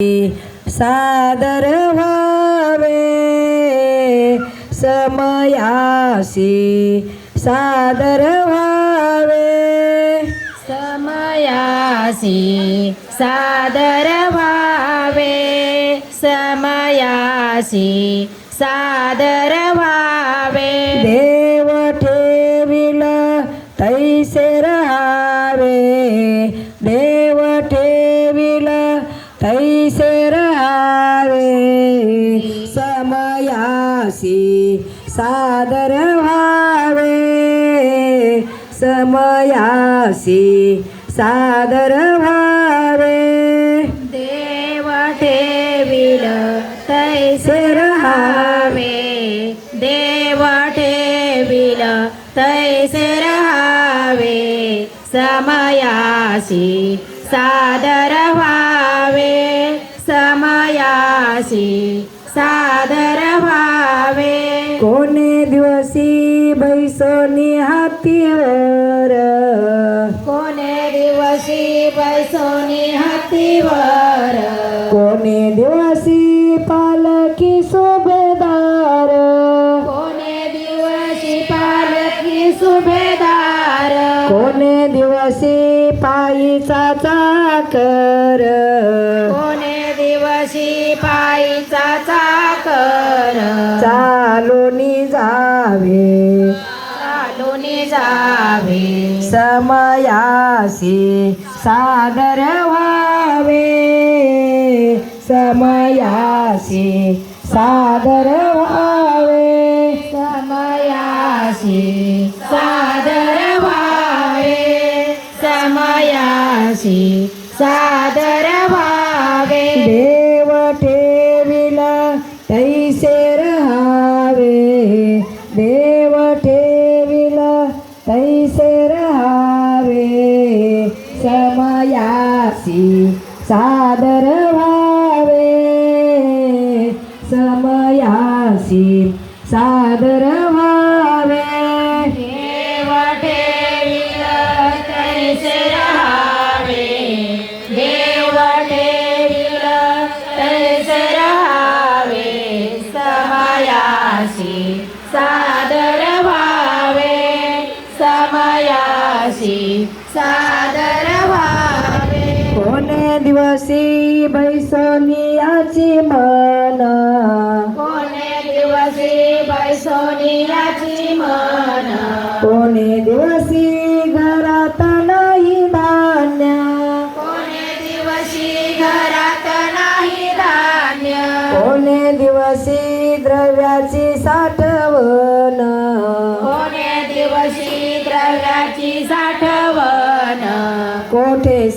सादर व्हावे समयासी सादर व्हावे. समयासी सादर व्हावे समयासी सादर व्हावे. समयासी सादर व्हावे. समयासी सादर व्हावे. देव ठेविल तैसे रहावे. देव ठेविल तैसे रहावे. समयासी सादर व्हावे. समयासी हातीवर. कोणे दिवशी बैसोनी हातीवर? कोणे दिवसी पालकी सुभेदार. कोणे दिवशी पालकी सुभेदार? कोणे दिवसी पायीचा चाकर. कोणे दिवशी पायीचा चाकर? चालूनी जावे. जावे. समयासी सादर व्हावे. समयासी सादर व्हावे. समयासी सादर व्हावे. समयासी सादर सादर व्हावे. समयासी सादर व्हावे. देव ठेविल तैसे रहावे देव ठेविल तैसे रहावे समयासी सादर व्हावे. समयासी सादर व्हावे. दिवसी बैसोनियाची मन. कोणे दिवशी बैसोनियाची मन. कोणे दिवसी घरात नाही धान्य. कोणे दिवशी घरात नाही धान्य. कोणे दिवसी द्रव्याची साठवण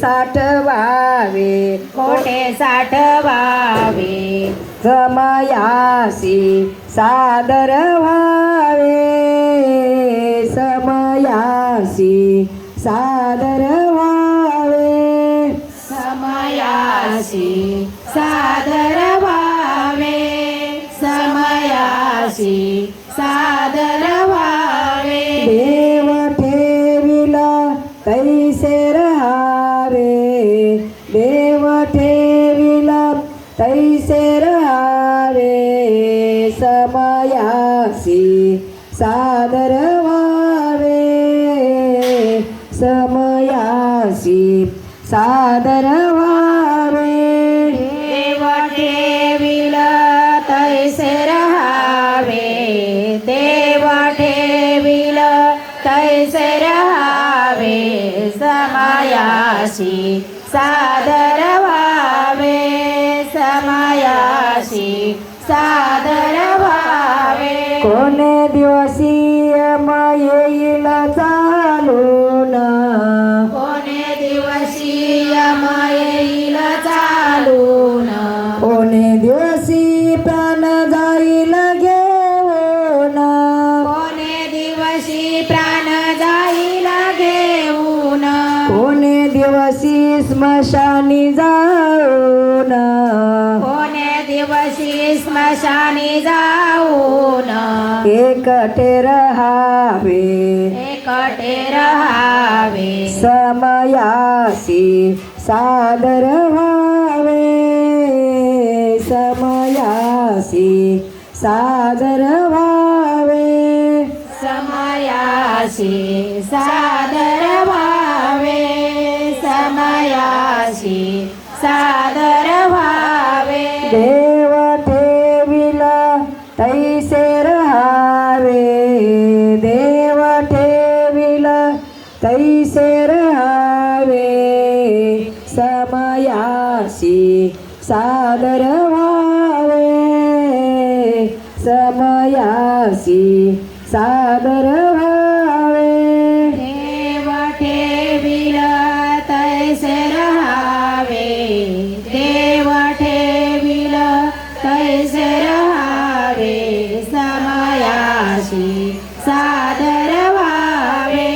साठवावे. कोठे साठवावे? समयासी सादर व्हावे समयासी सादर व्हावे समयासी सादर व्हावे समयासी सादर व्हावे समयासी सादर व्हावे देव ठेविल तैसे रहावे देव ठेविल तैसे रहावे समयासी सादर व्हावे समयासी सादर व्हावे कोणे यम येईल चालून कोणे दिवशी येईल चालून? कोणे दिवसी प्राण जाईल घेऊन? कोणे दिवशी प्राण जाईल घेऊन? कोणे दिवसी स्मशानी जाऊन? दिवशी स्मशानी जाऊन. एकटे रहावे. एकटे रहावे. समयासी सादर व्हावे. समयासी सादर व्हावे. समयाशी सादर व्हावे. समयाशी सादर पाशी सादर व्हावे समयासी सादर व्हावे देव ठेविला तैसे रहावे। देव ठेविला तैसे रहावे। समयाशी सादर व्हावे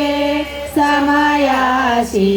समयाशी